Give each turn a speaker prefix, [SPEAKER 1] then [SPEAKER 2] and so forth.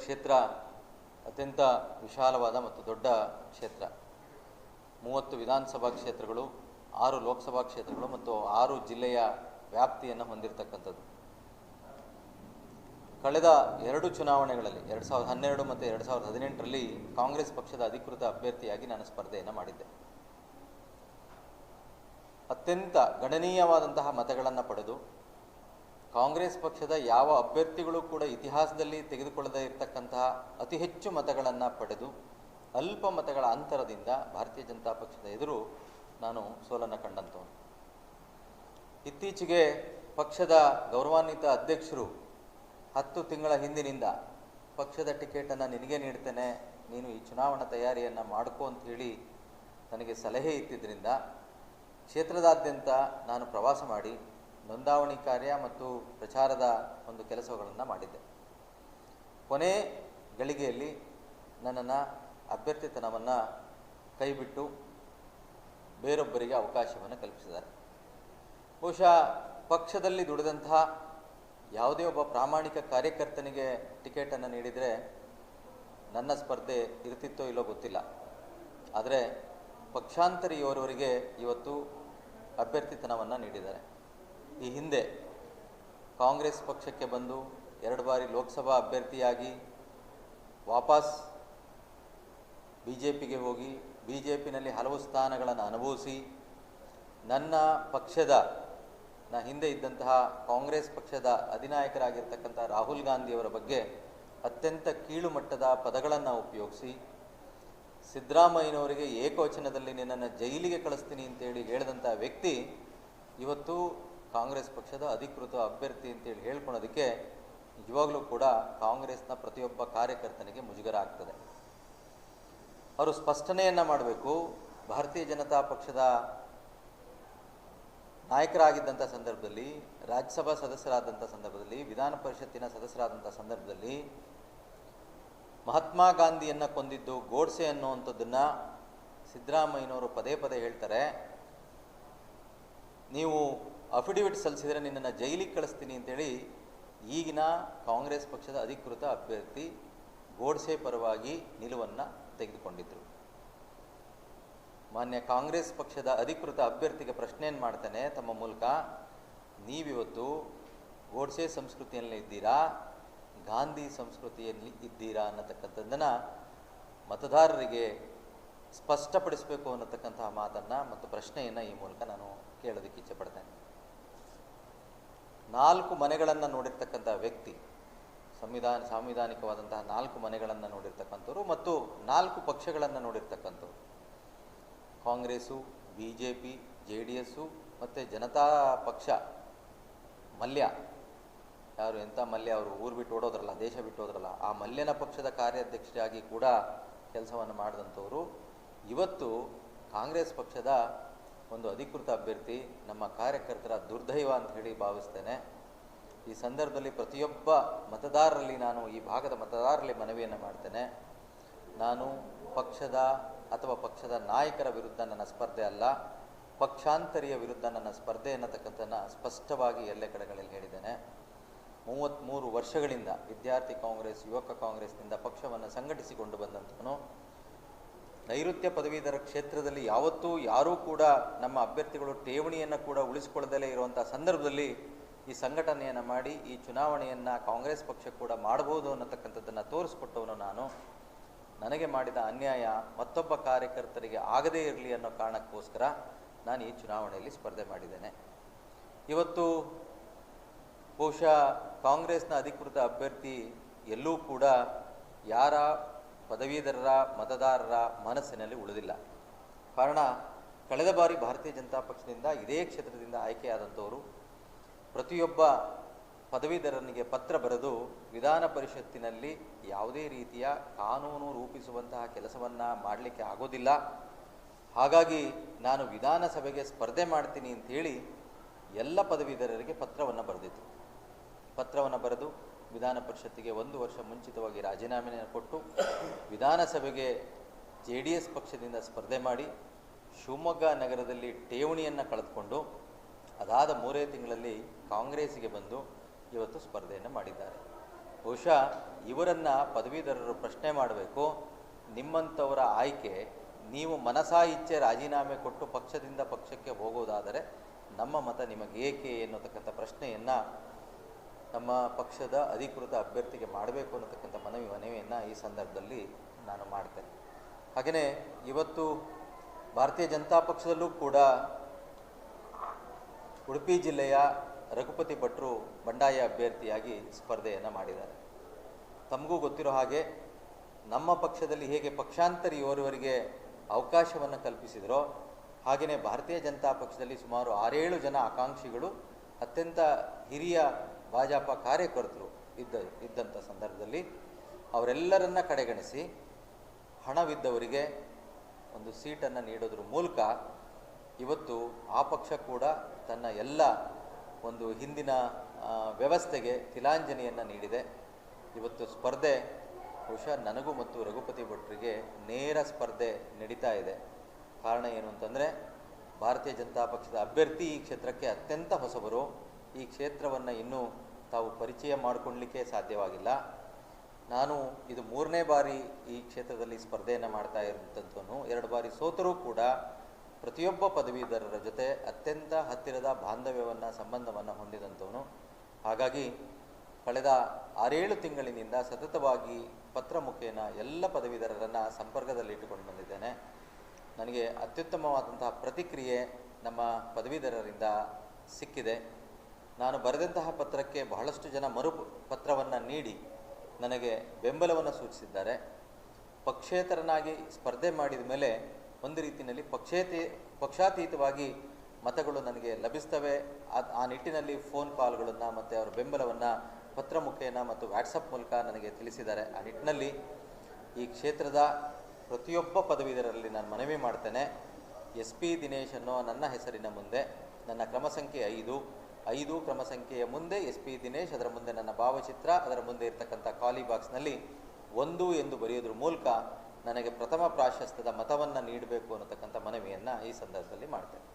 [SPEAKER 1] ಕ್ಷೇತ್ರ ಅತ್ಯಂತ ವಿಶಾಲವಾದ ಮತ್ತು ದೊಡ್ಡ ಕ್ಷೇತ್ರ. ಮೂವತ್ತು ವಿಧಾನಸಭಾ ಕ್ಷೇತ್ರಗಳು, ಆರು ಲೋಕಸಭಾ ಕ್ಷೇತ್ರಗಳು ಮತ್ತು ಆರು ಜಿಲ್ಲೆಯ ವ್ಯಾಪ್ತಿಯನ್ನು ಹೊಂದಿರತಕ್ಕಂಥದ್ದು. ಕಳೆದ ಎರಡು ಚುನಾವಣೆಗಳಲ್ಲಿ, ಎರಡು ಸಾವಿರದ ಹನ್ನೆರಡು ಮತ್ತು ಎರಡು ಸಾವಿರದ ಹದಿನೆಂಟರಲ್ಲಿ ಕಾಂಗ್ರೆಸ್ ಪಕ್ಷದ ಅಧಿಕೃತ ಅಭ್ಯರ್ಥಿಯಾಗಿ ನಾನು ಸ್ಪರ್ಧೆಯನ್ನು ಮಾಡಿದ್ದೆ. ಅತ್ಯಂತ ಗಣನೀಯವಾದಂತಹ ಮತಗಳನ್ನು ಪಡೆದು ಕಾಂಗ್ರೆಸ್ ಪಕ್ಷದ ಯಾವ ಅಭ್ಯರ್ಥಿಗಳು ಕೂಡ ಇತಿಹಾಸದಲ್ಲಿ ತೆಗೆದುಕೊಳ್ಳದೇ ಇರತಕ್ಕಂತಹ ಅತಿ ಹೆಚ್ಚು ಮತಗಳನ್ನು ಪಡೆದು ಅಲ್ಪ ಮತಗಳ ಅಂತರದಿಂದ ಭಾರತೀಯ ಜನತಾ ಪಕ್ಷದ ಎದುರು ನಾನು ಸೋಲನ್ನು ಕಂಡಂಥವನು ಇತ್ತೀಚೆಗೆ ಪಕ್ಷದ ಗೌರವಾನ್ವಿತ ಅಧ್ಯಕ್ಷರು ಹತ್ತು ತಿಂಗಳ ಹಿಂದಿನಿಂದ ಪಕ್ಷದ ಟಿಕೆಟನ್ನು ನಿನಗೆ ನೀಡ್ತೇನೆ, ನೀನು ಈ ಚುನಾವಣಾ ತಯಾರಿಯನ್ನು ಮಾಡ್ಕೋ ಅಂತ ಹೇಳಿ ನನಗೆ ಸಲಹೆ ಇತ್ತಿದ್ದರಿಂದ ಕ್ಷೇತ್ರದಾದ್ಯಂತ ನಾನು ಪ್ರವಾಸ ಮಾಡಿ ನೋಂದಾವಣಿ ಕಾರ್ಯ ಮತ್ತು ಪ್ರಚಾರದ ಒಂದು ಕೆಲಸಗಳನ್ನು ಮಾಡಿದ್ದೆ. ಕೊನೆ ಗಳಿಗೆಯಲ್ಲಿ ನನ್ನನ್ನು ಅಭ್ಯರ್ಥಿತನವನ್ನು ಕೈಬಿಟ್ಟು ಬೇರೊಬ್ಬರಿಗೆ ಅವಕಾಶವನ್ನು ಕಲ್ಪಿಸಿದ್ದಾರೆ. ಬಹುಶಃ ಪಕ್ಷದಲ್ಲಿ ದುಡಿದಂತಹ ಯಾವುದೇ ಒಬ್ಬ ಪ್ರಾಮಾಣಿಕ ಕಾರ್ಯಕರ್ತನಿಗೆ ಟಿಕೆಟನ್ನು ನೀಡಿದರೆ ನನ್ನ ಸ್ಪರ್ಧೆ ಇರ್ತಿತ್ತೋ ಇಲ್ಲೋ ಗೊತ್ತಿಲ್ಲ. ಆದರೆ ಪಕ್ಷಾಂತರಿಯವರವರಿಗೆ ಇವತ್ತು ಅಭ್ಯರ್ಥಿತನವನ್ನು ನೀಡಿದ್ದಾರೆ. ಈ ಹಿಂದೆ ಕಾಂಗ್ರೆಸ್ ಪಕ್ಷಕ್ಕೆ ಬಂದು ಎರಡು ಬಾರಿ ಲೋಕಸಭಾ ಅಭ್ಯರ್ಥಿಯಾಗಿ ವಾಪಸ್ ಬಿ ಜೆ ಪಿಗೆ ಹೋಗಿ ಬಿ ಜೆ ಪಿನಲ್ಲಿ ಹಲವು ಸ್ಥಾನಗಳನ್ನು ಅನುಭವಿಸಿ ನನ್ನ ಪಕ್ಷದ, ನ ಹಿಂದೆ ಇದ್ದಂತಹ ಕಾಂಗ್ರೆಸ್ ಪಕ್ಷದ ಅಧಿನಾಯಕರಾಗಿರ್ತಕ್ಕಂಥ ರಾಹುಲ್ ಗಾಂಧಿಯವರ ಬಗ್ಗೆ ಅತ್ಯಂತ ಕೀಳು ಮಟ್ಟದ ಪದಗಳನ್ನು ಉಪಯೋಗಿಸಿ ಸಿದ್ದರಾಮಯ್ಯನವರಿಗೆ ಏಕವಚನದಲ್ಲಿ ನಿನ್ನನ್ನು ಜೈಲಿಗೆ ಕಳಿಸ್ತೀನಿ ಅಂತೇಳಿ ಹೇಳಿದಂಥ ವ್ಯಕ್ತಿ ಇವತ್ತು ಕಾಂಗ್ರೆಸ್ ಪಕ್ಷದ ಅಧಿಕೃತ ಅಭ್ಯರ್ಥಿ ಅಂತೇಳಿ ಹೇಳ್ಕೊಳೋದಕ್ಕೆ ನಿಜವಾಗ್ಲೂ ಕೂಡ ಕಾಂಗ್ರೆಸ್ನ ಪ್ರತಿಯೊಬ್ಬ ಕಾರ್ಯಕರ್ತನಿಗೆ ಮುಜುಗರ ಆಗ್ತದೆ. ಅವರು ಸ್ಪಷ್ಟನೆಯನ್ನು ಮಾಡಬೇಕು. ಭಾರತೀಯ ಜನತಾ ಪಕ್ಷದ ನಾಯಕರಾಗಿದ್ದಂಥ ಸಂದರ್ಭದಲ್ಲಿ, ರಾಜ್ಯಸಭಾ ಸದಸ್ಯರಾದಂಥ ಸಂದರ್ಭದಲ್ಲಿ, ವಿಧಾನ ಪರಿಷತ್ತಿನ ಸದಸ್ಯರಾದಂಥ ಸಂದರ್ಭದಲ್ಲಿ ಮಹಾತ್ಮ ಗಾಂಧಿಯನ್ನು ಕೊಂದಿದ್ದು ಗೋಡ್ಸೆ ಅನ್ನುವಂಥದ್ದನ್ನು ಸಿದ್ದರಾಮಯ್ಯನವರು ಪದೇ ಪದೇ ಹೇಳ್ತಾರೆ. ನೀವು ಅಫಿಡವಿಟ್ ಸಲ್ಲಿಸಿದರೆ ನಿನ್ನನ್ನು ಜೈಲಿಗೆ ಕಳಿಸ್ತೀನಿ ಅಂತೇಳಿ ಈಗಿನ ಕಾಂಗ್ರೆಸ್ ಪಕ್ಷದ ಅಧಿಕೃತ ಅಭ್ಯರ್ಥಿ ಗೋಡ್ಸೆ ಪರವಾಗಿ ನಿಲುವನ್ನು ತೆಗೆದುಕೊಂಡಿದ್ದರು ಮಾನ್ಯ ಕಾಂಗ್ರೆಸ್ ಪಕ್ಷದ ಅಧಿಕೃತ ಅಭ್ಯರ್ಥಿಗೆ ಪ್ರಶ್ನೆಯನ್ನು ಮಾಡ್ತಾನೆ ತಮ್ಮ ಮೂಲಕ? ನೀವಿವತ್ತು ಗೋಡ್ಸೆ ಸಂಸ್ಕೃತಿಯಲ್ಲಿ ಇದ್ದೀರಾ? ಗಾಂಧಿ ಸಂಸ್ಕೃತಿಯಲ್ಲಿ ಇದ್ದೀರಾ ಅನ್ನತಕ್ಕಂಥದ್ದನ್ನು ಮತದಾರರಿಗೆ ಸ್ಪಷ್ಟಪಡಿಸಬೇಕು ಅನ್ನತಕ್ಕಂತಹ ಮಾತನ್ನು ಮತ್ತು ಪ್ರಶ್ನೆಯನ್ನು ಈ ಮೂಲಕ ನಾನು ಕೇಳೋದಕ್ಕೆ ಇಚ್ಛೆಪಡ್ತೇನೆ ನಾಲ್ಕು ಮನೆಗಳನ್ನು ನೋಡಿರ್ತಕ್ಕಂಥ ವ್ಯಕ್ತಿ, ಸಂವಿಧಾನ, ಸಾಂವಿಧಾನಿಕವಾದಂತಹ ನಾಲ್ಕು ಮನೆಗಳನ್ನು ನೋಡಿರ್ತಕ್ಕಂಥವ್ರು ಮತ್ತು ನಾಲ್ಕು ಪಕ್ಷಗಳನ್ನು ನೋಡಿರ್ತಕ್ಕಂಥವ್ರು. Congress B J P J D S ಮತ್ತು ಜನತಾ ಪಕ್ಷ, ಮಲ್ಯ. ಯಾರು ಎಂಥ ಮಲ್ಯ ಅವರು ಊರು ಬಿಟ್ಟು ಓಡೋದ್ರಲ್ಲ, ದೇಶ ಬಿಟ್ಟು ಹೋದ್ರಲ್ಲ, ಆ ಮಲ್ಯನ ಪಕ್ಷದ ಕಾರ್ಯಾಧ್ಯಕ್ಷರಾಗಿ ಕೂಡ ಕೆಲಸವನ್ನು ಮಾಡಿದಂಥವರು. ಇವತ್ತು ಕಾಂಗ್ರೆಸ್ ಪಕ್ಷದ ಒಂದು ಅಧಿಕೃತ ಅಭ್ಯರ್ಥಿ, ನಮ್ಮ ಕಾರ್ಯಕರ್ತರ ದುರ್ದೈವ ಅಂತ ಹೇಳಿ ಭಾವಿಸ್ತೇನೆ. ಈ ಸಂದರ್ಭದಲ್ಲಿ ಪ್ರತಿಯೊಬ್ಬ ಮತದಾರರಲ್ಲಿ ನಾನು, ಈ ಭಾಗದ ಮತದಾರರಲ್ಲಿ ಮನವಿಯನ್ನು ಮಾಡ್ತೇನೆ. ನಾನು ಪಕ್ಷದ ಅಥವಾ ಪಕ್ಷದ ನಾಯಕರ ವಿರುದ್ಧ ನನ್ನ ಸ್ಪರ್ಧೆ ಅಲ್ಲ, ಪಕ್ಷಾಂತರಿಯ ವಿರುದ್ಧ ನನ್ನ ಸ್ಪರ್ಧೆ ಅನ್ನತಕ್ಕಂಥನ್ನು ಸ್ಪಷ್ಟವಾಗಿ ಎಲ್ಲ ಕಡೆಗಳಲ್ಲಿ ಹೇಳಿದ್ದೇನೆ. ಮೂವತ್ತ್ಮೂರು ವರ್ಷಗಳಿಂದ ವಿದ್ಯಾರ್ಥಿ ಕಾಂಗ್ರೆಸ್, ಯುವಕ ಕಾಂಗ್ರೆಸ್ನಿಂದ ಪಕ್ಷವನ್ನು ಸಂಘಟಿಸಿಕೊಂಡು ಬಂದಂಥವನು ನೈಋತ್ಯ ಪದವೀಧರ ಕ್ಷೇತ್ರದಲ್ಲಿ ಯಾವತ್ತೂ ಯಾರೂ ಕೂಡ ನಮ್ಮ ಅಭ್ಯರ್ಥಿಗಳು ಠೇವಣಿಯನ್ನು ಕೂಡ ಉಳಿಸಿಕೊಳ್ಳದಲೇ ಇರುವಂಥ ಸಂದರ್ಭದಲ್ಲಿ ಈ ಸಂಘಟನೆಯನ್ನು ಮಾಡಿ, ಈ ಚುನಾವಣೆಯನ್ನು ಕಾಂಗ್ರೆಸ್ ಪಕ್ಷ ಕೂಡ ಮಾಡಬಹುದು ಅನ್ನತಕ್ಕಂಥದ್ದನ್ನು ತೋರಿಸ್ಕೊಟ್ಟವನು ನಾನು. ನನಗೆ ಮಾಡಿದ ಅನ್ಯಾಯ ಮತ್ತೊಬ್ಬ ಕಾರ್ಯಕರ್ತರಿಗೆ ಆಗದೇ ಇರಲಿ ಅನ್ನೋ ಕಾರಣಕ್ಕೋಸ್ಕರ ನಾನು ಈ ಚುನಾವಣೆಯಲ್ಲಿ ಸ್ಪರ್ಧೆ ಮಾಡಿದ್ದೇನೆ. ಇವತ್ತು ಬಹುಶಃ ಕಾಂಗ್ರೆಸ್ನ ಅಧಿಕೃತ ಅಭ್ಯರ್ಥಿ ಎಲ್ಲೂ ಕೂಡ ಯಾರ ಪದವೀಧರರ, ಮತದಾರರ ಮನಸ್ಸಿನಲ್ಲಿ ಉಳಿದಿಲ್ಲ. ಕಾರಣ, ಕಳೆದ ಬಾರಿ ಭಾರತೀಯ ಜನತಾ ಪಕ್ಷದಿಂದ ಇದೇ ಕ್ಷೇತ್ರದಿಂದ ಆಯ್ಕೆಯಾದಂಥವರು ಪ್ರತಿಯೊಬ್ಬ ಪದವೀಧರನಿಗೆ ಪತ್ರ ಬರೆದು ವಿಧಾನ ಪರಿಷತ್ತಿನಲ್ಲಿ ಯಾವುದೇ ರೀತಿಯ ಕಾನೂನು ರೂಪಿಸುವಂತಹ ಕೆಲಸವನ್ನು ಮಾಡಲಿಕ್ಕೆ ಆಗೋದಿಲ್ಲ. ಹಾಗಾಗಿ ನಾನು ವಿಧಾನಸಭೆಗೆ ಸ್ಪರ್ಧೆ ಮಾಡ್ತೀನಿ ಅಂಥೇಳಿ ಎಲ್ಲ ಪದವೀಧರರಿಗೆ ಪತ್ರವನ್ನು ಬರೆದಿತ್ತು. ಪತ್ರವನ್ನು ಬರೆದು ವಿಧಾನ ಪರಿಷತ್ತಿಗೆ ಒಂದು ವರ್ಷ ಮುಂಚಿತವಾಗಿ ರಾಜೀನಾಮೆಯನ್ನು ಕೊಟ್ಟು ವಿಧಾನಸಭೆಗೆ ಜೆ ಡಿ ಎಸ್ ಪಕ್ಷದಿಂದ ಸ್ಪರ್ಧೆ ಮಾಡಿ ಶಿವಮೊಗ್ಗ ನಗರದಲ್ಲಿ ಠೇವಣಿಯನ್ನು ಕಳೆದುಕೊಂಡು ಅದಾದ ಮೂರೇ ತಿಂಗಳಲ್ಲಿ ಕಾಂಗ್ರೆಸ್ಗೆ ಬಂದು ಇವತ್ತು ಸ್ಪರ್ಧೆಯನ್ನು ಮಾಡಿದ್ದಾರೆ. ಬಹುಶಃ ಇವರನ್ನು ಪದವೀಧರರು ಪ್ರಶ್ನೆ ಮಾಡಬೇಕು ನಿಮ್ಮಂಥವರ ಆಯ್ಕೆ, ನೀವು ಮನಸಾ ಇಚ್ಛೆ ರಾಜೀನಾಮೆ ಕೊಟ್ಟು ಪಕ್ಷದಿಂದ ಪಕ್ಷಕ್ಕೆ ಹೋಗೋದಾದರೆ ನಮ್ಮ ಮತ ನಿಮಗೆ ಏಕೆ ಎನ್ನುತಕ್ಕಂಥ ಪ್ರಶ್ನೆಯನ್ನು ನಮ್ಮ ಪಕ್ಷದ ಅಧಿಕೃತ ಅಭ್ಯರ್ಥಿಗೆ ಮಾಡಬೇಕು ಅನ್ನತಕ್ಕಂಥ ಮನವಿ ಮನವಿಯನ್ನು ಈ ಸಂದರ್ಭದಲ್ಲಿ ನಾನು ಮಾಡ್ತೇನೆ. ಹಾಗೆಯೇ ಇವತ್ತು ಭಾರತೀಯ ಜನತಾ ಪಕ್ಷದಲ್ಲೂ ಕೂಡ ಉಡುಪಿ ಜಿಲ್ಲೆಯ ರಘುಪತಿ ಭಟ್ರು ಬಂಡಾಯ ಅಭ್ಯರ್ಥಿಯಾಗಿ ಸ್ಪರ್ಧೆಯನ್ನು ಮಾಡಿದ್ದಾರೆ. ತಮಗೂ ಗೊತ್ತಿರೋ ಹಾಗೆ ನಮ್ಮ ಪಕ್ಷದಲ್ಲಿ ಹೇಗೆ ಪಕ್ಷಾಂತರಿ ಓರ್ವರಿಗೆ ಅವಕಾಶವನ್ನು ಕಲ್ಪಿಸಿದರೋ ಹಾಗೆಯೇ ಭಾರತೀಯ ಜನತಾ ಪಕ್ಷದಲ್ಲಿ ಸುಮಾರು ಆರೇಳು ಜನ ಆಕಾಂಕ್ಷಿಗಳು, ಅತ್ಯಂತ ಹಿರಿಯ ಭಾಜಪ ಕಾರ್ಯಕರ್ತರು ಇದ್ದ ಇದ್ದಂಥ ಸಂದರ್ಭದಲ್ಲಿ ಅವರೆಲ್ಲರನ್ನ ಕಡೆಗಣಿಸಿ ಹಣವಿದ್ದವರಿಗೆ ಒಂದು ಸೀಟನ್ನು ನೀಡೋದ್ರ ಮೂಲಕ ಇವತ್ತು ಆ ಪಕ್ಷ ಕೂಡ ತನ್ನ ಎಲ್ಲ ಒಂದು ಹಿಂದಿನ ವ್ಯವಸ್ಥೆಗೆ ತಿಲಾಂಜಲಿಯನ್ನು ನೀಡಿದೆ. ಇವತ್ತು ಸ್ಪರ್ಧೆ, ಬಹುಶಃ ನನಗೂ ಮತ್ತು ರಘುಪತಿ ಭಟ್ರಿಗೆ ನೇರ ಸ್ಪರ್ಧೆ ನಡೀತಾ ಇದೆ. ಕಾರಣ ಏನು ಅಂತಂದರೆ, ಭಾರತೀಯ ಜನತಾ ಪಕ್ಷದ ಅಭ್ಯರ್ಥಿ ಈ ಕ್ಷೇತ್ರಕ್ಕೆ ಅತ್ಯಂತ ಹೊಸಬರು. ಈ ಕ್ಷೇತ್ರವನ್ನು ಇನ್ನೂ ತಾವು ಪರಿಚಯ ಮಾಡಿಕೊಳ್ಳಲಿಕ್ಕೆ ಸಾಧ್ಯವಾಗಿಲ್ಲ. ನಾನು ಇದು ಮೂರನೇ ಬಾರಿ ಈ ಕ್ಷೇತ್ರದಲ್ಲಿ ಸ್ಪರ್ಧೆಯನ್ನು ಮಾಡ್ತಾ ಇರುವಂಥದ್ದನ್ನು, ಎರಡು ಬಾರಿ ಸೋತರೂ ಕೂಡ ಪ್ರತಿಯೊಬ್ಬ ಪದವೀಧರರ ಜೊತೆ ಅತ್ಯಂತ ಹತ್ತಿರದ ಬಾಂಧವ್ಯವನ್ನು, ಸಂಬಂಧವನ್ನು ಹೊಂದಿದಂಥವನು. ಹಾಗಾಗಿ ಕಳೆದ ಆರೇಳು ತಿಂಗಳಿನಿಂದ ಸತತವಾಗಿ ಪತ್ರ ಮುಖೇನ ಎಲ್ಲ ಪದವೀಧರರನ್ನು ಸಂಪರ್ಕದಲ್ಲಿಟ್ಟುಕೊಂಡು ಬಂದಿದ್ದೇನೆ. ನನಗೆ ಅತ್ಯುತ್ತಮವಾದಂತಹ ಪ್ರತಿಕ್ರಿಯೆ ನಮ್ಮ ಪದವೀಧರರಿಂದ ಸಿಕ್ಕಿದೆ. ನಾನು ಬರೆದಂತಹ ಪತ್ರಕ್ಕೆ ಬಹಳಷ್ಟು ಜನ ಮರು ಪತ್ರವನ್ನು ನೀಡಿ ನನಗೆ ಬೆಂಬಲವನ್ನು ಸೂಚಿಸಿದ್ದಾರೆ. ಪಕ್ಷೇತರನಾಗಿ ಸ್ಪರ್ಧೆ ಮಾಡಿದ ಮೇಲೆ ಒಂದು ರೀತಿಯಲ್ಲಿ ಪಕ್ಷೇತಿ, ಪಕ್ಷಾತೀತವಾಗಿ ಮತಗಳು ನನಗೆ ಲಭಿಸ್ತವೆ. ಆ- ನಿಟ್ಟಿನಲ್ಲಿ ಫೋನ್ ಕಾಲ್ಗಳನ್ನು ಮತ್ತು ಅವರ ಬೆಂಬಲವನ್ನು ಪತ್ರ ಮುಖೇನ ಮತ್ತು ವ್ಯಾಟ್ಸಪ್ ಮೂಲಕ ನನಗೆ ತಿಳಿಸಿದ್ದಾರೆ. ಆ ನಿಟ್ಟಿನಲ್ಲಿ ಈ ಕ್ಷೇತ್ರದ ಪ್ರತಿಯೊಬ್ಬ ಪದವೀಧರರಲ್ಲಿ ನಾನು ಮನವಿ ಮಾಡ್ತೇನೆ. ಎಸ್ ಪಿ ದಿನೇಶ್ ಅನ್ನೋ ನನ್ನ ಹೆಸರಿನ ಮುಂದೆ, ನನ್ನ ಕ್ರಮ ಸಂಖ್ಯೆ ಐದು. ಐದು ಕ್ರಮ ಸಂಖ್ಯೆಯ ಮುಂದೆ ಎಸ್ ಪಿ ದಿನೇಶ್, ಅದರ ಮುಂದೆ ನನ್ನ ಭಾವಚಿತ್ರ, ಅದರ ಮುಂದೆ ಇರತಕ್ಕಂಥ ಖಾಲಿ ಬಾಕ್ಸ್ನಲ್ಲಿ ಒಂದು ಎಂದು ಬರೆಯೋದ್ರ ಮೂಲಕ ನನಗೆ ಪ್ರಥಮ ಪ್ರಾಶಸ್ತ್ಯದ ಮತವನ್ನು ನೀಡಬೇಕು ಅನ್ನತಕ್ಕಂಥ ಮನವಿಯನ್ನು ಈ ಸಂದರ್ಭದಲ್ಲಿ ಮಾಡ್ತೇನೆ.